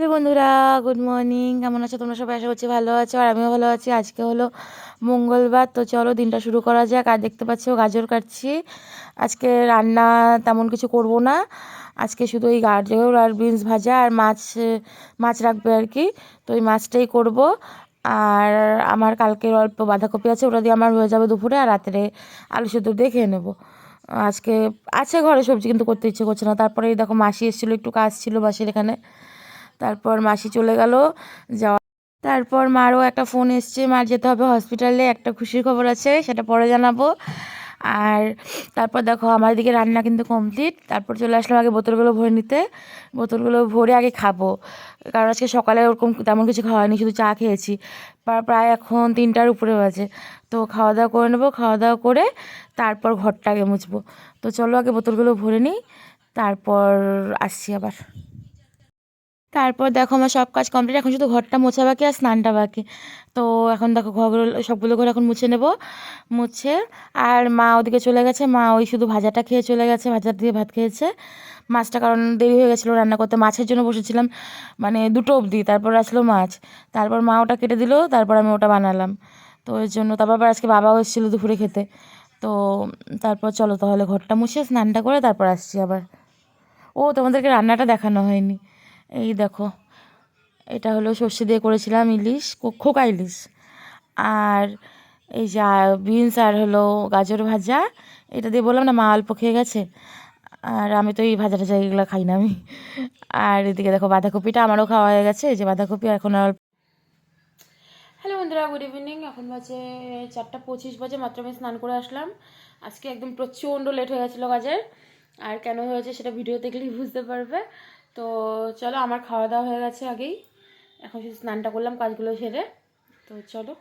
Hello বন্ধুরা, good morning. কেমন আছো? তোমরা সবাই আশা করছি ভালো আছো, আর আমিও ভালো আছি। আজকে হলো মঙ্গলবার, তো চলো দিনটা শুরু করা যাক। আর দেখতে পাচ্ছ, গাজর কাটছি। আজকে রান্না তেমন কিছু করব না। আজকে শুধু ওই গাজর আর বিনস ভাজা আর মাছ মাছ রাখবে আর কি। তো ওই মাছটাই করব। আর আমার কালকের অল্প বাঁধাকপি আছে, ওটা দিয়ে আমার হয়ে যাবে দুপুরে, আর রাত্রে আলু সেদ্ধ দিয়ে খেয়ে নেব। আজকে আছে ঘরে সবজি, কিন্তু করতে ইচ্ছে করছে না। তারপরে দেখো মাসি এসেছিল, একটু কাজ ছিল মাসির এখানে। তারপর মাসি চলে গেল যাওয়া তারপর মারও একটা ফোন এসছে, মার যেতে হবে হসপিটালে, একটা খুশির খবর আছে, সেটা পরে জানাব। আর তারপর দেখো, আমার দিকে রান্না কিন্তু কমপ্লিট তারপর চলে আসলাম আগে বোতলগুলো ভরে নিতে। বোতলগুলো ভরে আগে খাব। কারণ আজকে সকালে ওরকম তেমন কিছু খাওয়া শুধু চা খেয়েছি। প্রায় প্রায় এখন তিনটার উপরে বাজে। তো খাওয়া দাওয়া করে নেব, খাওয়া দাওয়া করে তারপর ঘরটা আগে মুছবো। তো চলো আগে বোতলগুলো ভরে নিই, তারপর আসছি আবার। তারপর দেখো আমার সব কাজ কমপ্লিট এখন শুধু ঘরটা মোছা বাকি আর স্নানটা বাকি। তো এখন দেখো ঘরগুলো, সবগুলো ঘর এখন মুছে নেব, মুছে। আর মা ওদিকে চলে গেছে, মা ওই শুধু ভাজাটা খেয়ে চলে গেছে ভাজা দিয়ে ভাত খেয়েছে। মাছটা কারণ দেরি হয়ে গেছিল রান্না করতে, মাছের জন্য বসেছিলাম মানে দুটো অবধি, তারপর আসলো মাছ। তারপর মা ওটা কেটে দিল, তারপর আমি ওটা বানালাম। তো ওই জন্য, তারপর আবার আজকে বাবাও এসেছিল দুপুরে খেতে। তো তারপর চলো তাহলে ঘরটা মুছে, স্নানটা করে তারপর আসছি আবার। ও, তোমাদেরকে রান্নাটা দেখানো হয়নি। এই দেখো, এটা হলো সর্ষে দিয়ে করেছিলাম ইলিশ খোকা ইলিশ। আর এই যা বিনস আর হলো গাজর ভাজা, এটা দিয়ে বললাম না মা অল্প খেয়ে গেছে, আর আমি তো এই ভাজা টাজা এগুলো খাই না আমি। আর এদিকে দেখো বাঁধাকপিটা আমারও খাওয়া হয়ে গেছে, এই যে বাঁধাকপি এখন আর হ্যালো বন্ধুরা, গুড ইভিনিং। এখন বাজে চারটা পঁচিশ বাজে, মাত্র আমি স্নান করে আসলাম। আজকে একদম প্রচণ্ড লেট হয়ে গেছিল কাজের, আর কেন হয়েছে সেটা ভিডিও দেখলেই বুঝতে পারবে। তো চলো, আমার খাওয়া দাওয়া হয়ে গেছে আগেই। এখন শুধু স্নানটা করলাম, কাজগুলো সেরে। তো চলো।